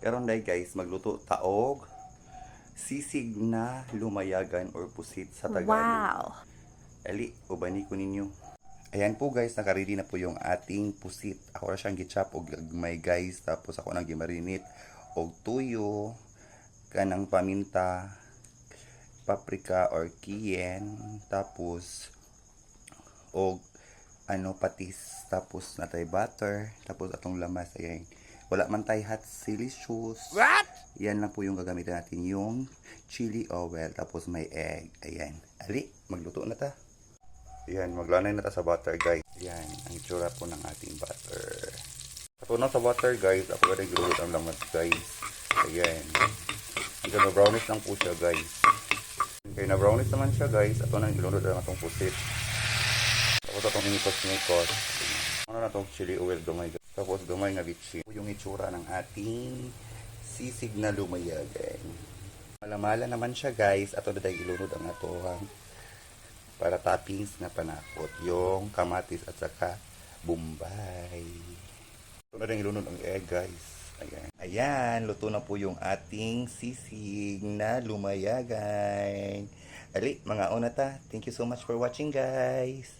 Karon day guys, magluto taog sisig na lumayagan or pusit sa Tagalog. Wow. Ali, ubani ko ninyo. Ayan po guys, nakaready na po yung ating pusit. Ako na siyang gichop og gagmay guys, tapos ako nang gimarinate og tuyo, kanang paminta, paprika or cayenne, tapos og ano patis, tapos natay butter, tapos atong lamas ayan. Wala man tay hot delicious. What? Yan lang po yung gagamitin natin yung chili oil tapos may egg. Ayan. Ali, magluto na ta. Ayan, maglanay na ta sa butter guys. Ayan, ang itsura po ng ating butter. Ako na sa butter guys, ako na nagluto ang lamat guys. Ayan. Hanggang na brownish lang po siya guys. Okay, na brownish naman siya guys. Ato na nagluto na itong pusit. Tapos itong inikos-nikos. Ano na itong chili oil gamay guys. Tapos gamay nga bitchin. Yung itsura ng ating sisig na lumayagan. Malamala naman siya guys. Ato na dahil ilunod ang atoang para toppings na panakot. Yung kamatis at saka bombay. Ito na rin ilunod ang egg guys. Ayan. Ayan, luto na po yung ating sisig na lumayagan. Ali, mga una ta. Thank you so much for watching guys.